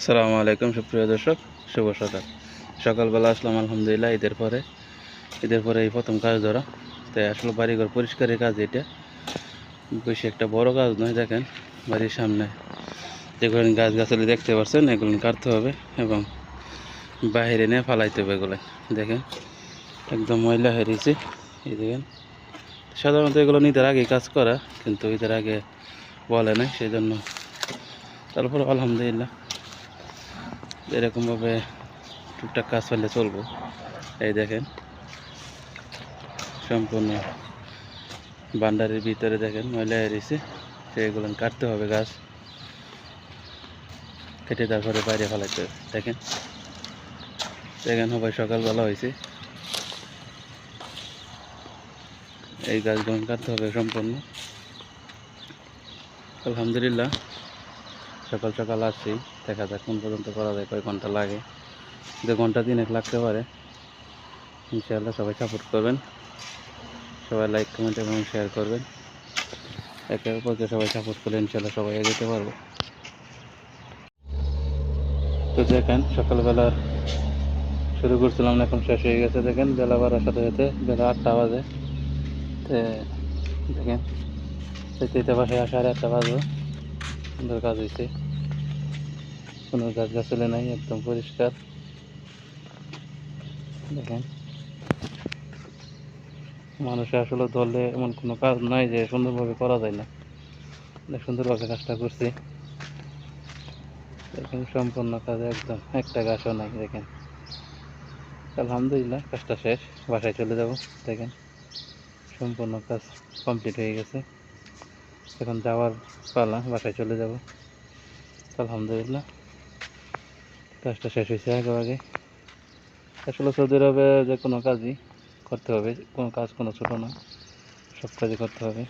আসসালামু আলাইকুম, সুপ্রিয় দর্শক, শুভ সকাল। সকালবেলা আসলাম, আলহামদুলিল্লাহ, ঈদের পরে। ঈদের পরে এই প্রথম কাজ ধরা। তাই আসলে বাড়িঘর পরিষ্কারের কাজ এটা। বেশি একটা বড় কাজ নয়, দেখেন, বাড়ির সামনে। যেগুলো গাছ গাছালি দেখতে পাচ্ছেন, এগুলো কাটতে হবে এবং বাইরে নিয়ে ফালাইতে হবে এগুলো। দেখেন, একদম ময়লা হারিয়েছে এই দেখেন, সাধারণত এগুলো ঈদের আগে কাজ করা, কিন্তু ঈদের আগে বলে না সেই জন্য তারপর আলহামদুলিল্লাহ এরকমভাবে টুকটাক কাজ ফেলে চলবো। এই দেখেন, সম্পূর্ণ বান্ডারের ভিতরে দেখেন, ময়লা এসেছে সেগুলো কাটতে হবে গাছ। কেটে তারপরে বাইরে ফেলাইতে হবে, দেখেন। দেখেন, সবাই সকালবেলা হয়েছে। এই গাছগুলো কাটতে হবে সম্পূর্ণ। আলহামদুলিল্লাহ, সকাল সকাল আসছি। দেখা যাক কোন পর্যন্ত করা যায়, কয় ঘণ্টা লাগে দু ঘণ্টা দিনেক লাগতে পারে। ইনশাআল্লাহ সবাই সাপোর্ট করবেন। সবাই লাইক কমেন্ট এবং শেয়ার করবেন। একে অপরকে সবাই সাপোর্ট করলে ইনশাআল্লাহ সবাই এগোতে পারব। তো দেখেন, সকালবেলা শুরু করছিলাম, এখন শেষ হয়ে গেছে। দেখেন, বেলা বাড়ার সাথে সাথে বেলা আটটা বাজে। তো দেখেন সেতে পাশে সাড়ে একটা বাজবে সুন্দর কাজ হয়েছে কোনো গাছ গাছলে নাই, একদম পরিষ্কার। দেখেন। মানুষে আসলে ধরলে এমন কোনো কাজ নাই যে সুন্দরভাবে করা যায় না। সুন্দরভাবে কাজটা করছি। দেখেন, সম্পূর্ণ কাজ একদম একটা গাছও নাই, দেখেন। আলহামদুলিল্লাহ, কাজটা শেষ। বাসায় চলে যাব, দেখেন। সম্পূর্ণ কাজ কমপ্লিট হয়ে গেছে। এখন যাওয়ার পালা, বাসায় চলে যাব। আলহামদুলিল্লাহ। কাজটা শেষ হয়েছে আগে আগে আসলে সৌদি আরবে যে কোনো কাজই করতে হবে, কোনো কাজ কোনো ছোটো না, সব কাজই করতে হবে।